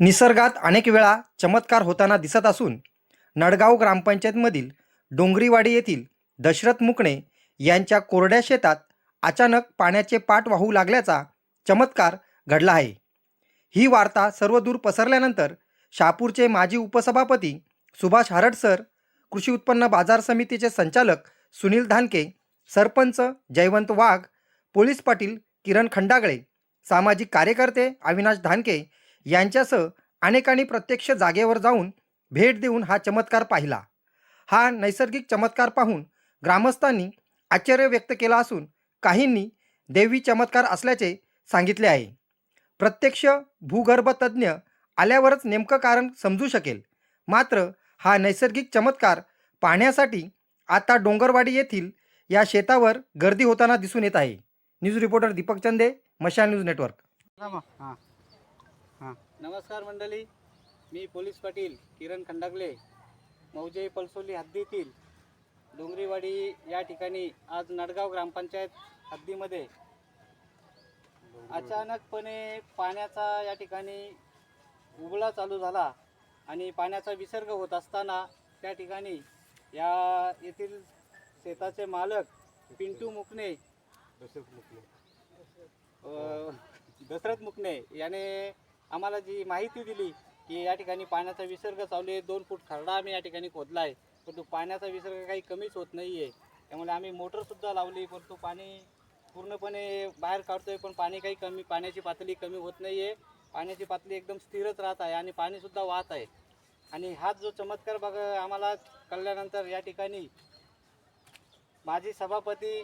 निसर्गात अनेक वेळा चमत्कार होताना दिसत असून नडगाव ग्रामपंचायतमधील डोंगरीवाडी येथील दशरथ मुकणे यांच्या कोरड्या शेतात अचानक पाण्याचे पाट वाहू लागल्याचा चमत्कार घडला आहे. ही वार्ता सर्वदूर पसरल्यानंतर शहापूरचे माजी उपसभापती सुभाष हरडसर कृषी उत्पन्न बाजार समितीचे संचालक सुनील धानके सरपंच जयवंत वाघ पोलीस पाटील किरण खंडागळे सामाजिक कार्यकर्ते अविनाश धानके यांच्यासह अनेकांनी प्रत्यक्ष जागेवर जाऊन भेट देऊन हा चमत्कार पाहिला. हा नैसर्गिक चमत्कार पाहून ग्रामस्थांनी आश्चर्य व्यक्त केला असून काहींनी देवी चमत्कार असल्याचे सांगितले आहे. प्रत्यक्ष भूगर्भतज्ज्ञ आल्यावरच नेमकं कारण समजू शकेल. मात्र हा नैसर्गिक चमत्कार पाहण्यासाठी आता डोंगरवाडी येथील या शेतावर गर्दी होताना दिसून येत आहे. न्यूज रिपोर्टर दीपक चंदे मशाल न्यूज नेटवर्क. हां. नमस्कार मंडळी. मी पोलीस पाटील किरण खंडागले. मौजे पलसोली हद्दीतील डोंगरीवाडी या ठिकाणी आज नडगाव ग्रामपंचायत हद्दीमध्ये अचानकपणे पाण्याचा या ठिकाणी उबळा चालू झाला आणि पाण्याचा विसर्ग होत असताना त्या ठिकाणी या येथील शेताचे मालक पिंटू मुकणे. अ, दशरथ मुकणे याने आम्हाला जी माहिती दिली की या ठिकाणी पाण्याचा विसर्ग चालू आहे. दोन फूट खरडा आम्ही या ठिकाणी खोदला आहे परंतु पाण्याचा विसर्ग काही कमीच होत नाही आहे त्यामुळे आम्ही मोटरसुद्धा लावली परंतु पाणी पूर्णपणे बाहेर काढतो आहे पण पाणी काही कमी पाण्याची पातळी कमी होत नाही आहे पाण्याची पातळी एकदम स्थिरच राहत आहे आणि पाणीसुद्धा वाहत आहे. आणि हाच जो चमत्कार बघ आम्हाला कळल्यानंतर या ठिकाणी माजी सभापती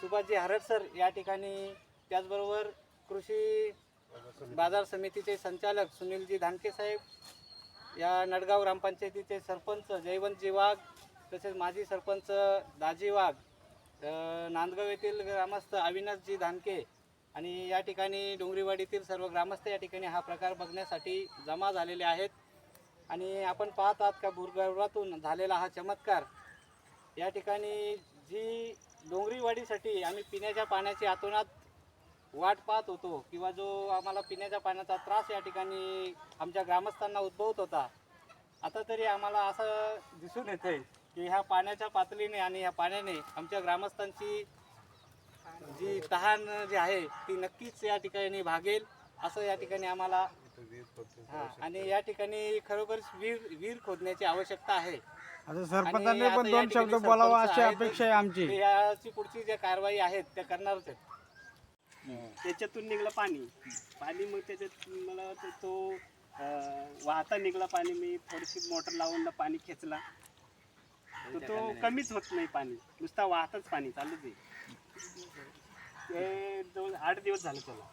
सुभाषजी हरड सर या ठिकाणी त्याचबरोबर कृषी बाजार समितीचे संचालक सुनीलजी धानके साहेब या नडगाव ग्रामपंचायतीचे सरपंच जयवंतजी वाघ तसेच माजी सरपंच दाजी वाघ नांदगाव येथील ग्रामस्थ अविनाशजी धानके आणि या ठिकाणी डोंगरीवाडीतील सर्व ग्रामस्थ या ठिकाणी हा प्रकार बघण्यासाठी जमा झालेले आहेत. आणि आपण पाहत आहात का भूगर्भातून झालेला हा चमत्कार. या ठिकाणी जी डोंगरीवाडीसाठी आम्ही पिण्याच्या पाण्याची आतोनात वाट पाहत होतो किंवा जो आम्हाला पिण्याच्या पाण्याचा त्रास या ठिकाणी आमच्या ग्रामस्थांना उद्भवत होता. आता तरी आम्हाला असं दिसून येत आहे की ह्या पाण्याच्या पातळीने आणि ह्या पाण्याने आमच्या ग्रामस्थांची जी तहान जी आहे ती नक्कीच या ठिकाणी भागेल असं या ठिकाणी आम्हाला हा आणि या ठिकाणी खरोखर विहीर विहीर खोदण्याची आवश्यकता आहे. आता सरपंचांनी पण दोन शब्द बोलावं अशी. अपेक्षा आहे आमची. याची पुढची ज्या कारवाई आहेत त्या करणारच आहेत. त्याच्यातून निघलं पाणी. पाणी मग त्याच्यात मला वाटतं तो अं, वाहता निघला पाणी. मी थोडीशी मोटर लावून ना पाणी खेचला. तर तो कमीच होत नाही पाणी. नुसता वाहतच पाणी चालू ते ते दोन आठ दिवस झाले त्याला.